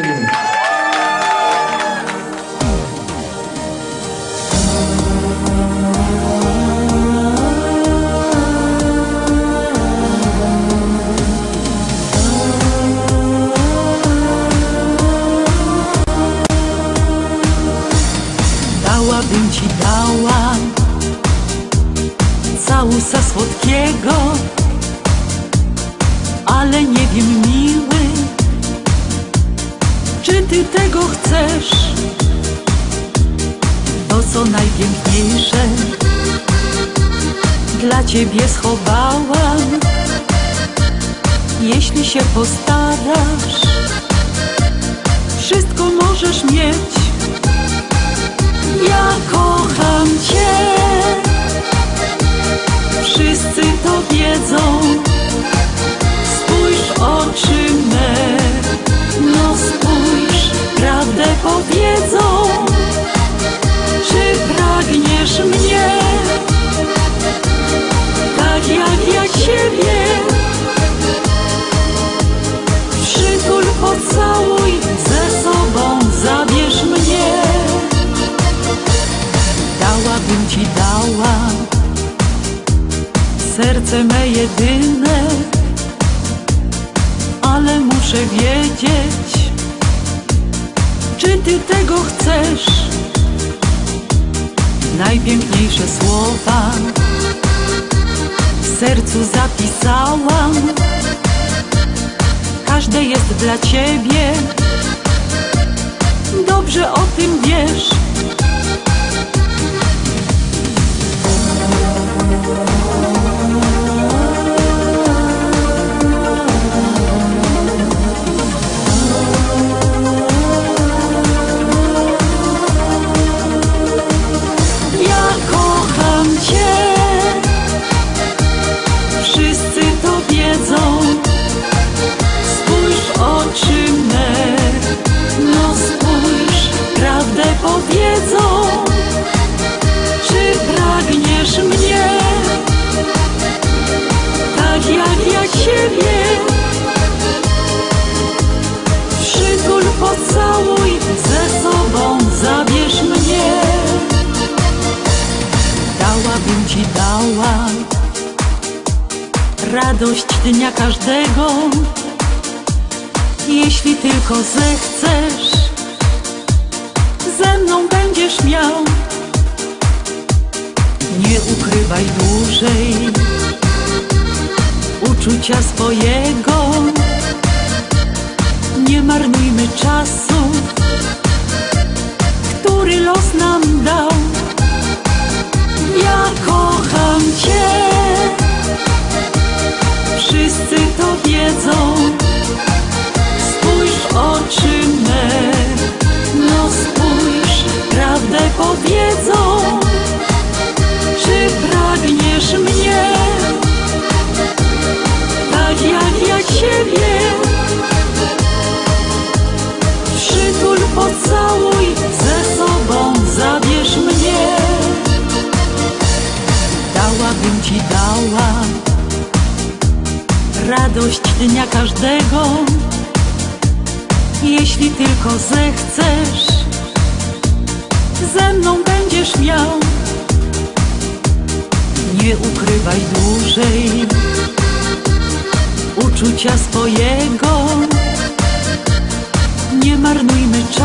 Dałabym ci dała całusa słodkiego, ty tego chcesz? To co najpiękniejsze dla ciebie schowałam. Jeśli się postarasz, wszystko możesz mieć. Ja serce me jedyne, ale muszę wiedzieć, czy ty tego chcesz. Najpiękniejsze słowa w sercu zapisałam, każde jest dla ciebie. Dobrze o tym wiesz. Pocałuj ze sobą Zabierz mnie. Dałabym ci dała radość dnia każdego, jeśli tylko zechcesz, ze mną będziesz miał. Nie ukrywaj dłużej uczucia swojego, czasu, który los nam dał. Ja kocham Cię. Wszyscy to wiedzą. Spójrz w oczy me. No spójrz, prawdę powiedzą. Czy pragniesz mnie ci dała radość dnia każdego, jeśli tylko zechcesz, ze mną będziesz miał. Nie ukrywaj dłużej uczucia swojego, nie marnujmy czasu,